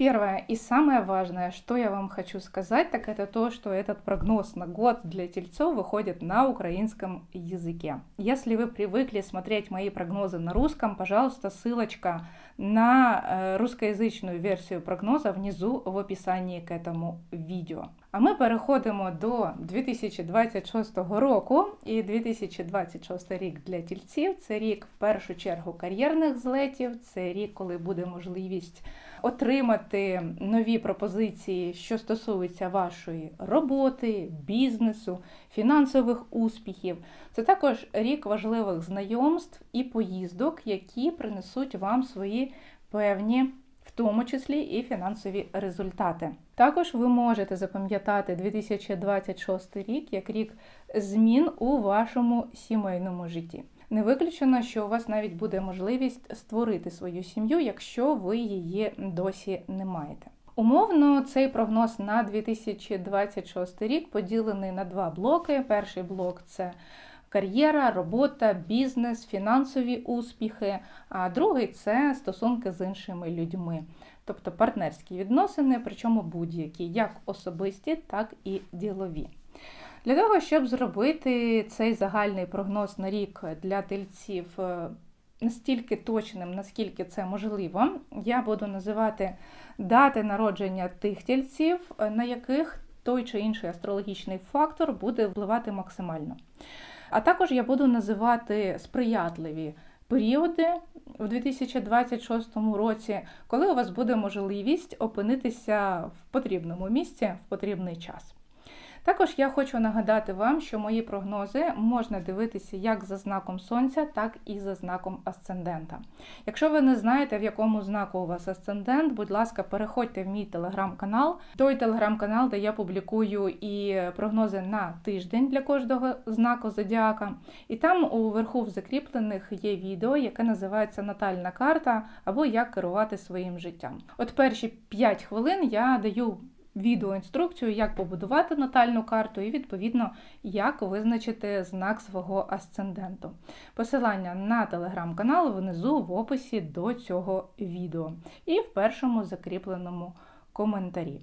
Первое и самое важное, что я вам хочу сказать, так это то, что этот прогноз на год для тельцов выходит на украинском языке. Если вы привыкли смотреть мои прогнозы на русском, пожалуйста, ссылочка на э, русскоязичную версію прогноза внизу в описанні к этому відео. А ми переходимо до 2026 року. І 2026 рік для тільців це рік в першу чергу кар'єрних злетів, це рік, коли буде можливість отримати нові пропозиції, що стосуються вашої роботи, бізнесу, фінансових успіхів. Це також рік важливих знайомств і поїздок, які принесуть вам свої певні. В тому числі і фінансові результати. Також ви можете запам'ятати 2026 рік як рік змін у вашому сімейному житті. Не виключено, що у вас навіть буде можливість створити свою сім'ю, якщо ви її досі не маєте. Умовно, цей прогноз на 2026 рік поділений на два блоки. Перший блок це кар'єра, робота, бізнес, фінансові успіхи, а другий це стосунки з іншими людьми, тобто партнерські відносини, причому будь-які, як особисті, так і ділові. Для того, щоб зробити цей загальний прогноз на рік для тельців е, настільки точним, наскільки це можливо, я буду називати дати народження тих тільців, е, на яких той чи інший астрологічний фактор буде впливати максимально. А також я буду називати сприятливі періоди в 2026 році, коли у вас буде можливість опинитися в потрібному місці в потрібний час. Також я хочу нагадати вам, що мої прогнози можна дивитися як за знаком сонця, так і за знаком асцендента. Якщо ви не знаєте, в якому знаку у вас асцендент, будь ласка, переходьте в мій телеграм-канал, той телеграм-канал, де я публікую і прогнози на тиждень для кожного знаку зодіака. І там уверху в закріплених є відео, яке називається Натальна карта або Як керувати своїм життям. От перші 5 хвилин я даю відеоінструкцію, як побудувати натальну карту, і, відповідно, як визначити знак свого асценденту. Посилання на телеграм-канал внизу в описі до цього відео і в першому закріпленому коментарі.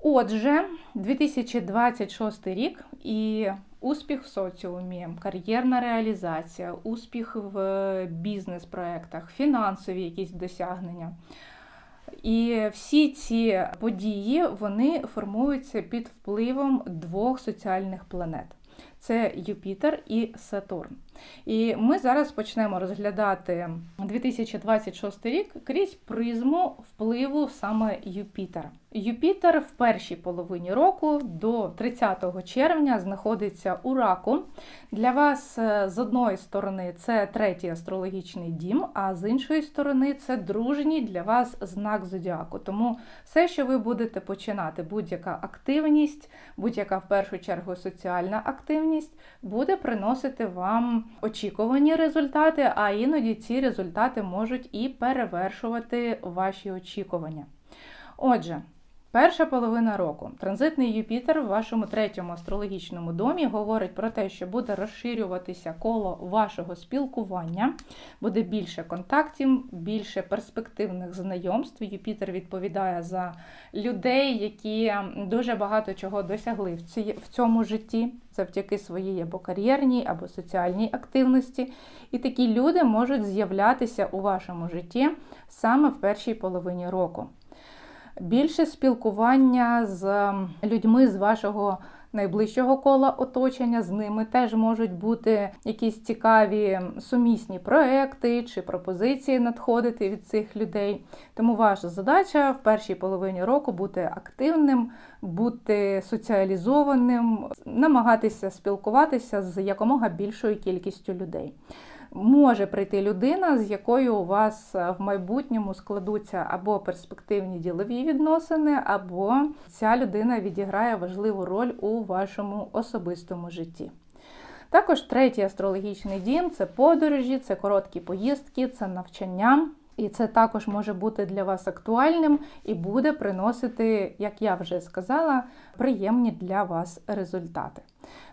Отже, 2026 рік і успіх в соціумі, кар'єрна реалізація, успіх в бізнес-проектах, фінансові якісь досягнення. І всі ці події вони формуються під впливом двох соціальних планет: це Юпітер і Сатурн. І ми зараз почнемо розглядати 2026 рік крізь призму впливу саме Юпітера. Юпітер в першій половині року до 30 червня знаходиться у раку. Для вас е, з одної сторони це третій астрологічний дім, а з іншої сторони це дружній для вас знак зодіаку. Тому все, що ви будете починати, будь-яка активність, будь-яка в першу чергу соціальна активність, буде приносити вам очікувані результати, а іноді ці результати можуть і перевершувати ваші очікування. Отже, Перша половина року транзитний Юпітер в вашому третьому астрологічному домі говорить про те, що буде розширюватися коло вашого спілкування, буде більше контактів, більше перспективних знайомств. Юпітер відповідає за людей, які дуже багато чого досягли в цьому житті, завдяки своїй або кар'єрній, або соціальній активності. І такі люди можуть з'являтися у вашому житті саме в першій половині року більше спілкування з людьми з вашого найближчого кола оточення. З ними теж можуть бути якісь цікаві сумісні проекти чи пропозиції надходити від цих людей. Тому ваша задача в першій половині року бути активним, бути соціалізованим, намагатися спілкуватися з якомога більшою кількістю людей може прийти людина, з якою у вас е, в майбутньому складуться або перспективні ділові відносини, або ця людина відіграє важливу роль у вашому особистому житті. Також третій астрологічний дім це подорожі, це короткі поїздки, це навчання. І це також може бути для вас актуальним і буде приносити, як я вже сказала, приємні для вас результати.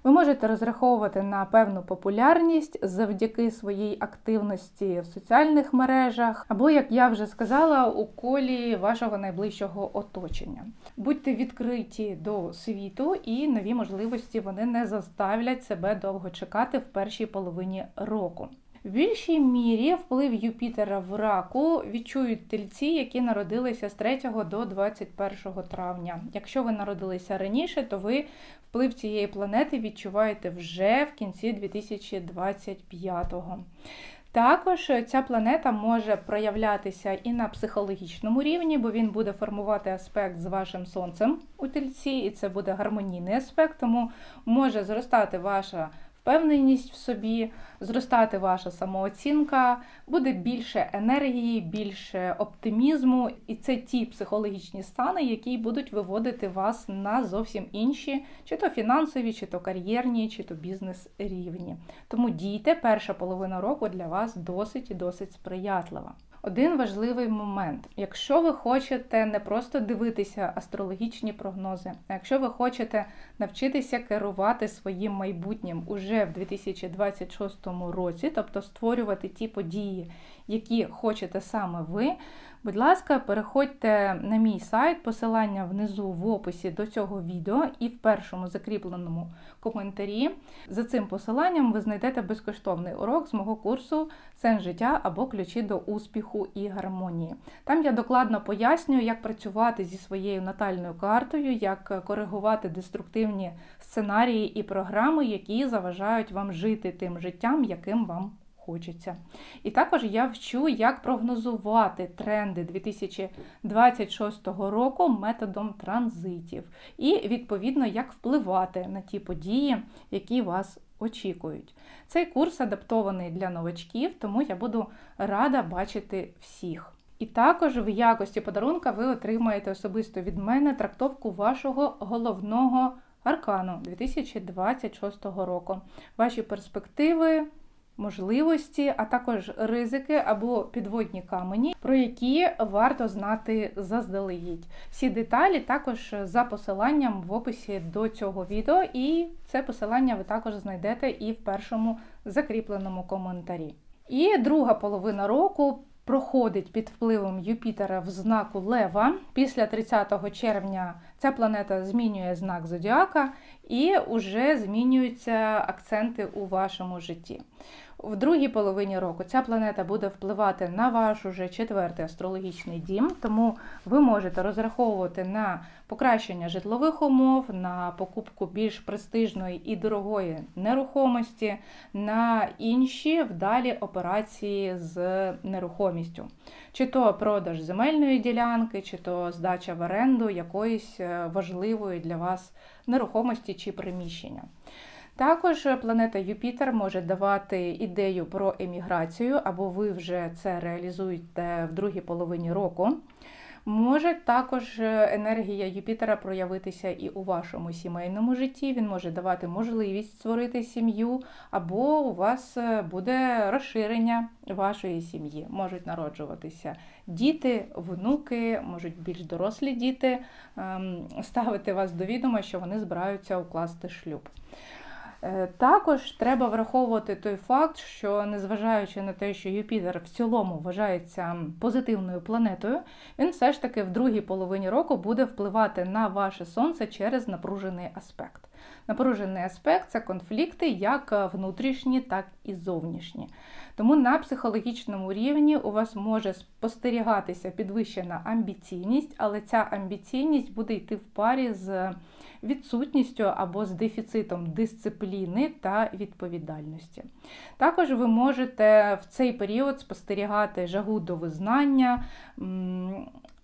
Ви можете розраховувати на певну популярність завдяки своїй активності в соціальних мережах, або, як я вже сказала, у колі вашого найближчого оточення. Будьте відкриті до світу, і нові можливості вони не заставлять себе довго чекати в першій половині року. В більшій мірі вплив Юпітера в раку відчують тельці, які народилися з 3 до 21 травня. Якщо ви народилися раніше, то ви вплив цієї планети відчуваєте вже в кінці 2025-го. Також ця планета може проявлятися і на психологічному рівні, бо він буде формувати аспект з вашим сонцем у тельці, і це буде гармонійний аспект, тому може зростати ваша впевненість в собі, зростати ваша самооцінка, буде більше енергії, більше оптимізму, і це ті психологічні стани, які будуть виводити вас на зовсім інші, чи то фінансові, чи то кар'єрні, чи то бізнес рівні. Тому дійте, перша половина року для вас досить і досить сприятлива. Один важливий момент: якщо ви хочете не просто дивитися астрологічні прогнози, а якщо ви хочете навчитися керувати своїм майбутнім уже в 2026 році, тобто створювати ті події, які хочете саме ви, Будь ласка, переходьте на мій сайт, посилання внизу в описі до цього відео і в першому закріпленому коментарі. За цим посиланням ви знайдете безкоштовний урок з мого курсу Сен життя або ключі до успіху і гармонії. Там я докладно пояснюю, як працювати зі своєю натальною картою, як коригувати деструктивні сценарії і програми, які заважають вам жити тим життям, яким вам хочеться. І також я вчу, як прогнозувати тренди 2026 року методом транзитів, і, відповідно, як впливати на ті події, які вас очікують. Цей курс адаптований для новачків, тому я буду рада бачити всіх. І також в якості подарунка ви отримаєте особисто від мене трактовку вашого головного аркану 2026 року. Ваші перспективи можливості, а також ризики або підводні камені, про які варто знати заздалегідь. Всі деталі також за посиланням в описі до цього відео, і це посилання ви також знайдете і в першому закріпленому коментарі. І друга половина року. Проходить під впливом Юпітера в знаку Лева. Після 30 червня ця планета змінює знак Зодіака і вже змінюються акценти у вашому житті. В другій половині року ця планета буде впливати на ваш уже четвертий астрологічний дім, тому ви можете розраховувати на покращення житлових умов, на покупку більш престижної і дорогої нерухомості, на інші вдалі операції з нерухомістю, чи то продаж земельної ділянки, чи то здача в оренду якоїсь е, важливої для вас нерухомості чи приміщення. Також планета Юпітер може давати ідею про еміграцію, або ви вже це реалізуєте в другій половині року. Може також енергія Юпітера проявитися і у вашому сімейному житті. Він може давати можливість створити сім'ю, або у вас буде розширення вашої сім'ї. Можуть народжуватися діти, внуки, можуть більш дорослі діти ем, ставити вас до відома, що вони збираються укласти шлюб. Е, також треба враховувати той факт, що незважаючи на те, що Юпітер в цілому вважається позитивною планетою, він все ж таки в другій половині року буде впливати на ваше сонце через напружений аспект. Напружений аспект це конфлікти як внутрішні, так і зовнішні. Тому на психологічному рівні у вас може спостерігатися підвищена амбіційність, але ця амбіційність буде йти в парі з відсутністю або з дефіцитом дисципліни та відповідальності. Також ви можете в цей період спостерігати жагу до визнання.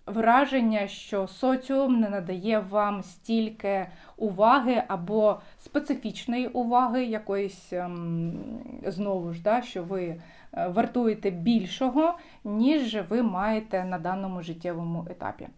Враження, що соціум не надає вам стільки уваги або специфічної уваги, якоїсь ем, знову ж, да, що ви е, вартуєте більшого, ніж ви маєте на даному життєвому етапі.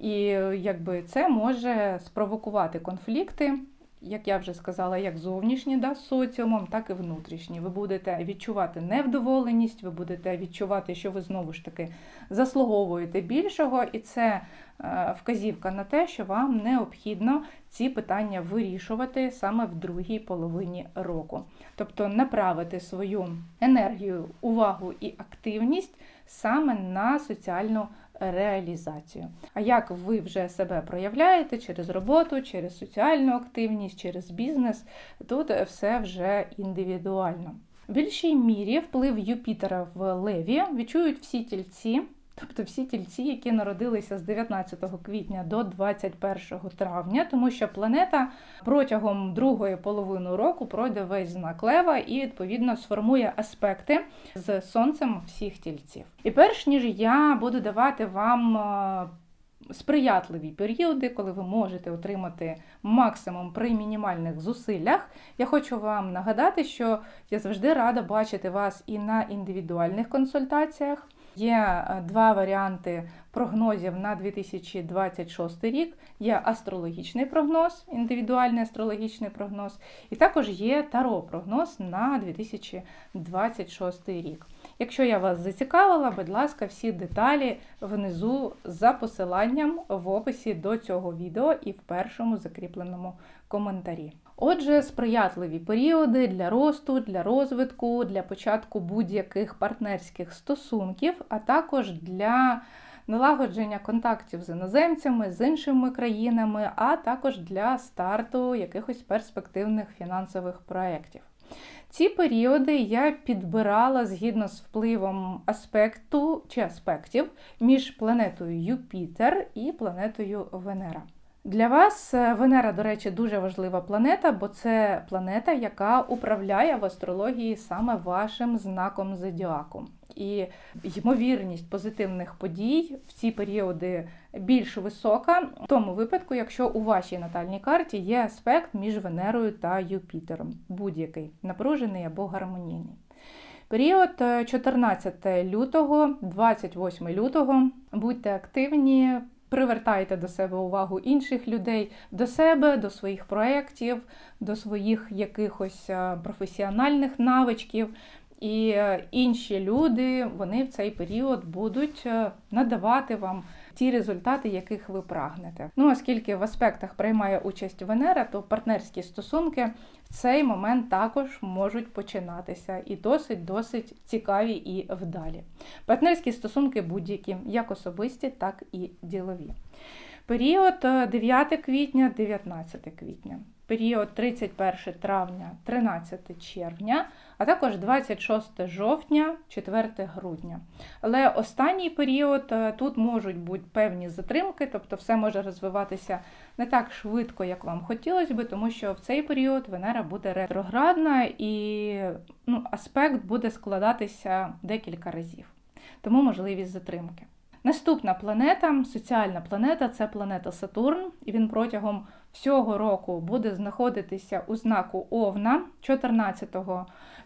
І якби це може спровокувати конфлікти як я вже сказала, як зовнішні да, соціумом, так і внутрішні. Ви будете відчувати невдоволеність, ви будете відчувати, що ви знову ж таки заслуговуєте більшого, і це е, вказівка на те, що вам необхідно ці питання вирішувати саме в другій половині року. Тобто направити свою енергію, увагу і активність саме на соціальну реалізацію. А як ви вже себе проявляєте через роботу, через соціальну активність, через бізнес, тут все вже індивідуально. В більшій мірі вплив Юпітера в Леві відчують всі тільці. Тобто всі тільці, які народилися з 19 квітня до 21 травня, тому що планета протягом другої половини року пройде весь знак Лева і відповідно сформує аспекти з сонцем всіх тільців. І перш ніж я буду давати вам е, сприятливі періоди, коли ви можете отримати максимум при мінімальних зусиллях, я хочу вам нагадати, що я завжди рада бачити вас і на індивідуальних консультаціях. Є е, два варіанти прогнозів на 2026 рік. Є астрологічний прогноз, індивідуальний астрологічний прогноз, і також є таро-прогноз на 2026 рік. Якщо я вас зацікавила, будь ласка, всі деталі внизу за посиланням в описі до цього відео і в першому закріпленому коментарі. Отже, сприятливі періоди для росту, для розвитку, для початку будь-яких партнерських стосунків, а також для налагодження контактів з іноземцями, з іншими країнами, а також для старту якихось перспективних фінансових проєктів. Ці періоди я підбирала згідно з впливом аспекту чи аспектів між планетою Юпітер і планетою Венера. Для вас е, Венера, до речі, дуже важлива планета, бо це планета, яка управляє в астрології саме вашим знаком зодіаку. І ймовірність позитивних подій в ці періоди більш висока, в тому випадку, якщо у вашій натальній карті є аспект між Венерою та Юпітером, будь-який напружений або гармонійний. Період 14 е, лютого, 28 лютого, будьте активні, Привертайте до себе увагу інших людей, до себе, до своїх проєктів, до своїх якихось е, професіональних навичків. І е, інші люди вони в цей період будуть е, надавати вам ті результати, яких ви прагнете. Ну, оскільки в аспектах приймає участь Венера, то партнерські стосунки в цей момент також можуть починатися і досить-досить цікаві і вдалі. Партнерські стосунки будь-які, як особисті, так і ділові. Період 9 е, квітня, 19 квітня період 31 травня, 13 червня, а також 26 жовтня, 4 грудня. Але останній період е, тут можуть бути певні затримки, тобто все може розвиватися не так швидко, як вам хотілося би, тому що в цей період Венера буде ретроградна і ну, аспект буде складатися декілька разів. Тому можливість затримки. Наступна планета, соціальна планета це планета Сатурн, і він протягом всього року буде знаходитися у знаку Овна. 14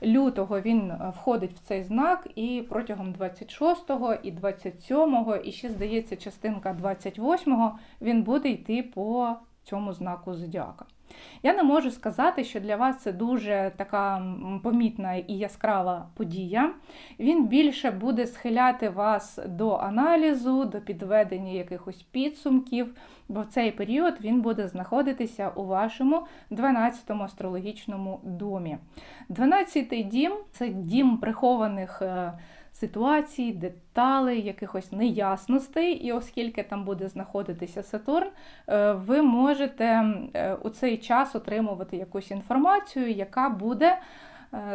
лютого він е, входить в цей знак, і протягом 26 і 27, і ще, здається, частинка 28 він буде йти по цьому знаку зодіака. Я не можу сказати, що для вас це дуже така помітна і яскрава подія. Він більше буде схиляти вас до аналізу, до підведення якихось підсумків, бо в цей період він буде знаходитися у вашому 12-му астрологічному домі. 12-й дім це дім прихованих. Ситуацій, деталей, якихось неясностей, і оскільки там буде знаходитися Сатурн, е, ви можете е, у цей час отримувати якусь інформацію, яка буде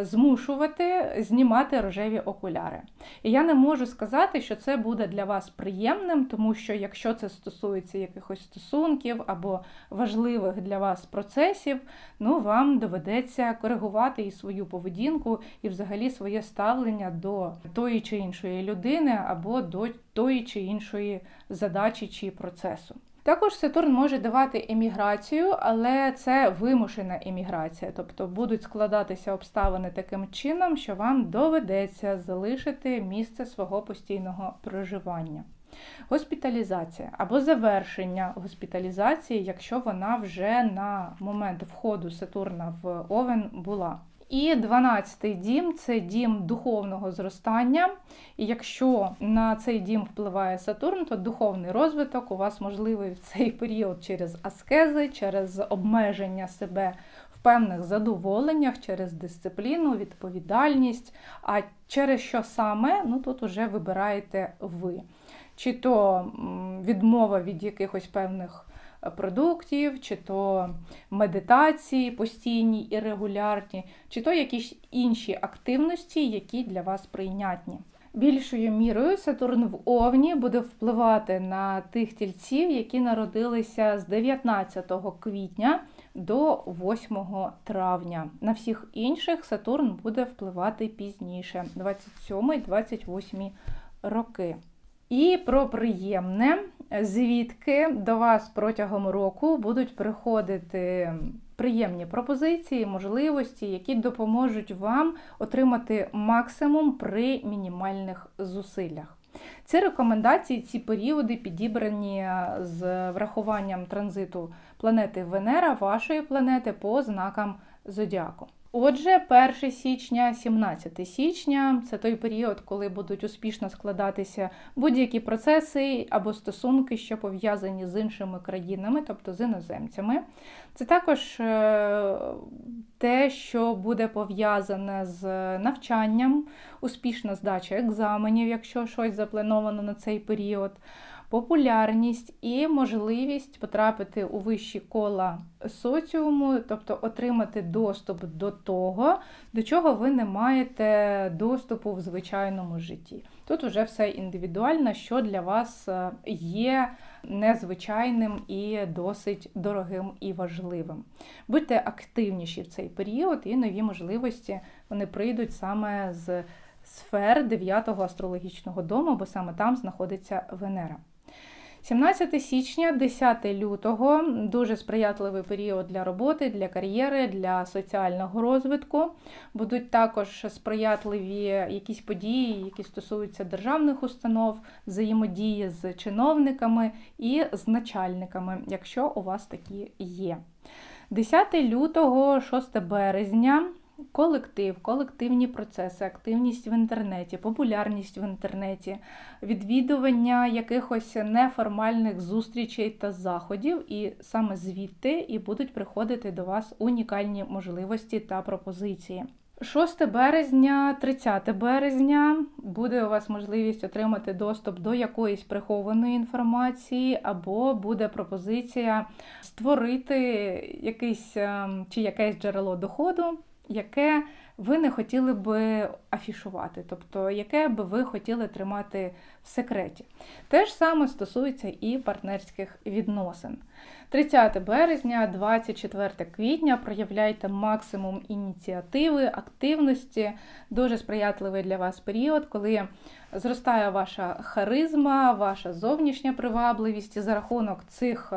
змушувати знімати рожеві окуляри. І я не можу сказати, що це буде для вас приємним, тому що якщо це стосується якихось стосунків або важливих для вас процесів, ну вам доведеться коригувати і свою поведінку, і взагалі своє ставлення до тої чи іншої людини, або до тої чи іншої задачі чи процесу. Також Сатурн може давати еміграцію, але це вимушена еміграція, тобто будуть складатися обставини таким чином, що вам доведеться залишити місце свого постійного проживання. Госпіталізація або завершення госпіталізації, якщо вона вже на момент входу Сатурна в Овен була. І 12-й дім це дім духовного зростання. І якщо на цей дім впливає Сатурн, то духовний розвиток у вас можливий в цей період через аскези, через обмеження себе в певних задоволеннях, через дисципліну, відповідальність. А через що саме, ну тут уже вибираєте ви. Чи то відмова від якихось певних продуктів, чи то медитації постійні і регулярні, чи то якісь інші активності, які для вас прийнятні. Більшою мірою Сатурн в Овні буде впливати на тих тільців, які народилися з 19 квітня до 8 травня. На всіх інших Сатурн буде впливати пізніше, 27-28 роки. І про приємне, звідки до вас протягом року будуть приходити приємні пропозиції, можливості, які допоможуть вам отримати максимум при мінімальних зусиллях. Ці рекомендації, ці періоди підібрані з врахуванням транзиту планети Венера, вашої планети по знакам Зодіаку. Отже, 1 січня, 17 січня це той період, коли будуть успішно складатися будь-які процеси або стосунки, що пов'язані з іншими країнами, тобто з іноземцями. Це також е, те, що буде пов'язане з навчанням, успішна здача екзаменів, якщо щось заплановано на цей період популярність і можливість потрапити у вищі кола соціуму, тобто отримати доступ до того, до чого ви не маєте доступу в звичайному житті. Тут вже все індивідуально, що для вас е, є незвичайним і досить дорогим і важливим. Будьте активніші в цей період, і нові можливості вони прийдуть саме з сфер 9-го астрологічного дому, бо саме там знаходиться Венера. 17 січня, 10 лютого дуже сприятливий період для роботи, для кар'єри, для соціального розвитку. Будуть також сприятливі якісь події, які стосуються державних установ, взаємодії з чиновниками і з начальниками, якщо у вас такі є. 10 лютого, 6 березня. Колектив, колективні процеси, активність в інтернеті, популярність в інтернеті, відвідування якихось неформальних зустрічей та заходів, і саме звідти і будуть приходити до вас унікальні можливості та пропозиції. 6 березня, 30 березня буде у вас можливість отримати доступ до якоїсь прихованої інформації, або буде пропозиція створити якийсь ем, чи якесь джерело доходу яке ви не хотіли би афішувати, тобто яке би ви хотіли тримати в секреті. Те ж саме стосується і партнерських відносин. 30 березня, 24 квітня проявляйте максимум ініціативи, активності, дуже сприятливий для вас період, коли зростає ваша харизма, ваша зовнішня привабливість і за рахунок цих.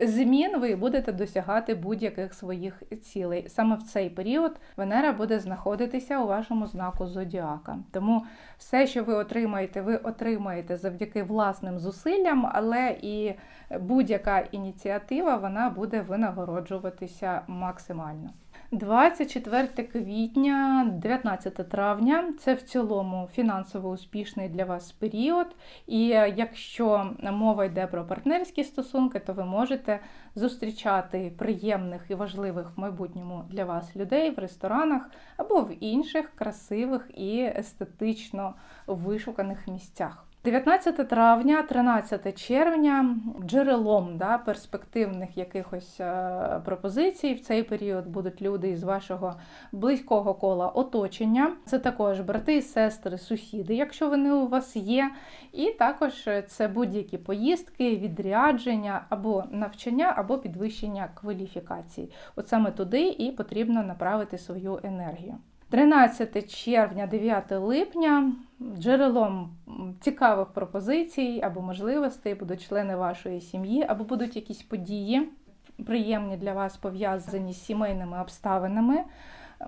Змін ви будете досягати будь-яких своїх цілей. Саме в цей період Венера буде знаходитися у вашому знаку Зодіака. Тому все, що ви отримаєте, ви отримаєте завдяки власним зусиллям, але і будь-яка ініціатива вона буде винагороджуватися максимально. 24 квітня, 19 травня це в цілому фінансово успішний для вас період. І якщо мова йде про партнерські стосунки, то ви можете зустрічати приємних і важливих в майбутньому для вас людей в ресторанах або в інших красивих і естетично вишуканих місцях. 19 травня, 13 червня, джерелом да, перспективних якихось е, пропозицій в цей період будуть люди із вашого близького кола оточення. Це також брати, сестри, сусіди, якщо вони у вас є. І також це будь-які поїздки, відрядження або навчання, або підвищення кваліфікації. От саме туди і потрібно направити свою енергію. 13 червня, 9 липня джерелом цікавих пропозицій або можливостей будуть члени вашої сім'ї, або будуть якісь події, приємні для вас пов'язані з сімейними обставинами.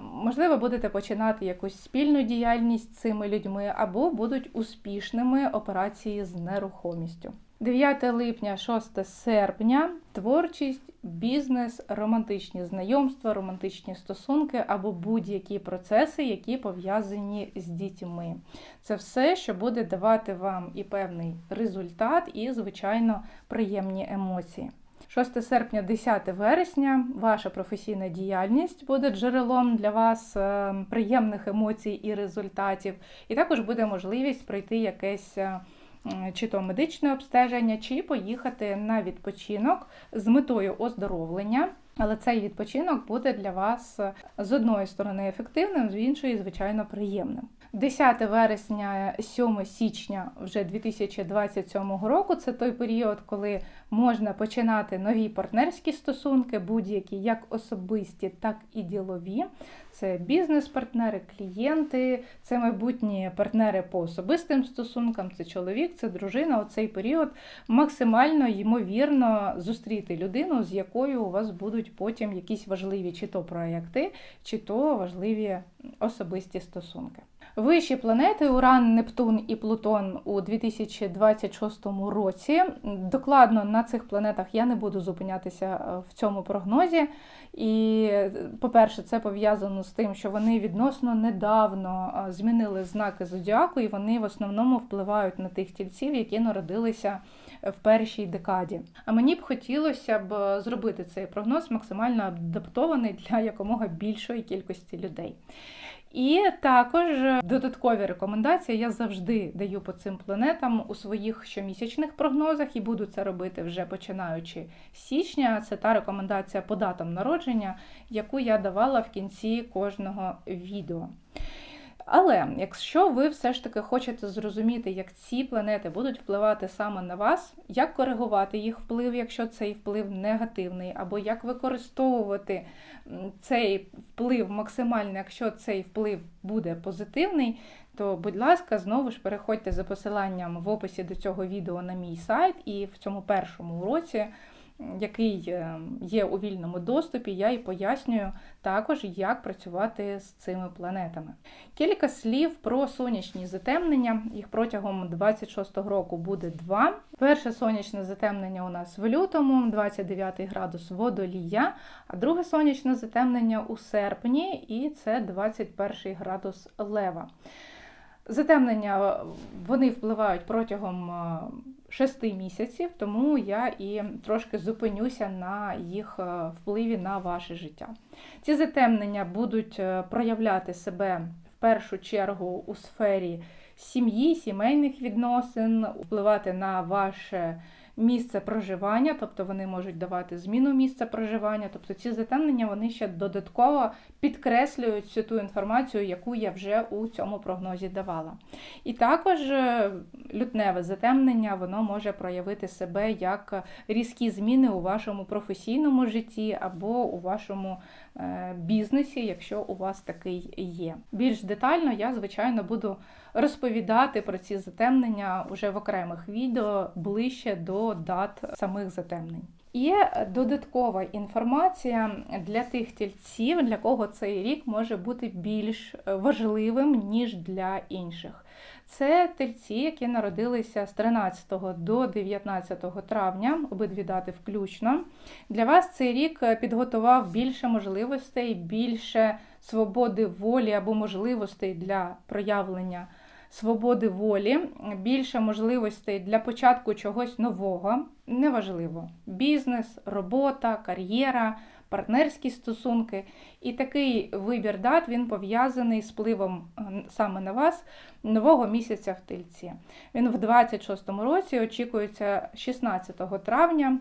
Можливо, будете починати якусь спільну діяльність з цими людьми, або будуть успішними операції з нерухомістю. 9 липня, 6 серпня творчість, бізнес, романтичні знайомства, романтичні стосунки або будь-які процеси, які пов'язані з дітьми. Це все, що буде давати вам і певний результат, і, звичайно, приємні емоції. 6 серпня, 10 вересня, ваша професійна діяльність буде джерелом для вас е, приємних емоцій і результатів, і також буде можливість пройти якесь. Чи то медичне обстеження, чи поїхати на відпочинок з метою оздоровлення. Але цей відпочинок буде для вас з одної сторони ефективним, з іншої, звичайно, приємним. 10 вересня, 7 січня вже 2027 року це той період, коли можна починати нові партнерські стосунки, будь-які як особисті, так і ділові. Це бізнес-партнери, клієнти, це майбутні партнери по особистим стосункам, це чоловік, це дружина. У цей період максимально ймовірно зустріти людину, з якою у вас будуть потім якісь важливі чи то проекти, чи то важливі особисті стосунки. Вищі планети Уран, Нептун і Плутон у 2026 році. Докладно на цих планетах я не буду зупинятися е, в цьому прогнозі. І, по-перше, це пов'язано з тим, що вони відносно недавно е, змінили знаки зодіаку, і вони в основному впливають на тих тільців, які народилися в першій декаді. А мені б хотілося б зробити цей прогноз максимально адаптований для якомога більшої кількості людей. І також додаткові рекомендації я завжди даю по цим планетам у своїх щомісячних прогнозах і буду це робити вже починаючи з січня. Це та рекомендація по датам народження, яку я давала в кінці кожного відео. Але якщо ви все ж таки хочете зрозуміти, як ці планети будуть впливати саме на вас, як коригувати їх вплив, якщо цей вплив негативний, або як використовувати цей вплив максимально, якщо цей вплив буде позитивний, то, будь ласка, знову ж переходьте за посиланням в описі до цього відео на мій сайт, і в цьому першому уроці який е, є у вільному доступі, я і пояснюю також, як працювати з цими планетами. Кілька слів про сонячні затемнення. Їх протягом 26-го року буде два. Перше сонячне затемнення у нас в лютому, 29 градус водолія, а друге сонячне затемнення у серпні, і це 21 градус лева. Затемнення вони впливають протягом е, шести місяців, тому я і трошки зупинюся на їх е, впливі на ваше життя. Ці затемнення будуть е, проявляти себе в першу чергу у сфері сім'ї, сімейних відносин, впливати на ваше місце проживання, тобто вони можуть давати зміну місця проживання. Тобто ці затемнення вони ще додатково підкреслюють всю ту інформацію, яку я вже у цьому прогнозі давала. І також е, лютневе затемнення воно може проявити себе як різкі зміни у вашому професійному житті або у вашому е, бізнесі, якщо у вас такий є. Більш детально я, звичайно, буду розповідати про ці затемнення уже в окремих відео ближче до дат самих затемнень. Є додаткова інформація для тих тільців, для кого цей рік може бути більш важливим, ніж для інших. Це тельці, які народилися з 13 до 19 травня, обидві дати включно. Для вас цей рік підготував більше можливостей, більше свободи волі або можливостей для проявлення свободи волі, більше можливостей для початку чогось нового. Неважливо: бізнес, робота, кар'єра, партнерські стосунки. І такий вибір дат він пов'язаний з впливом е, саме на вас нового місяця в тильці. Він в 26-му році очікується 16 травня.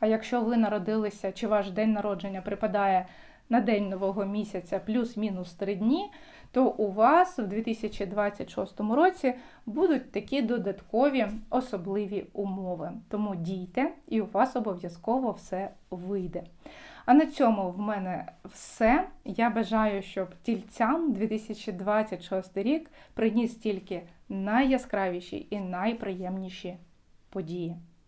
А якщо ви народилися, чи ваш день народження припадає на день нового місяця плюс-мінус 3 дні, то у вас в 2026 році будуть такі додаткові особливі умови. Тому дійте, і у вас обов'язково все вийде. А на цьому в мене все. Я бажаю, щоб тільцям 2026 рік приніс тільки найяскравіші і найприємніші події.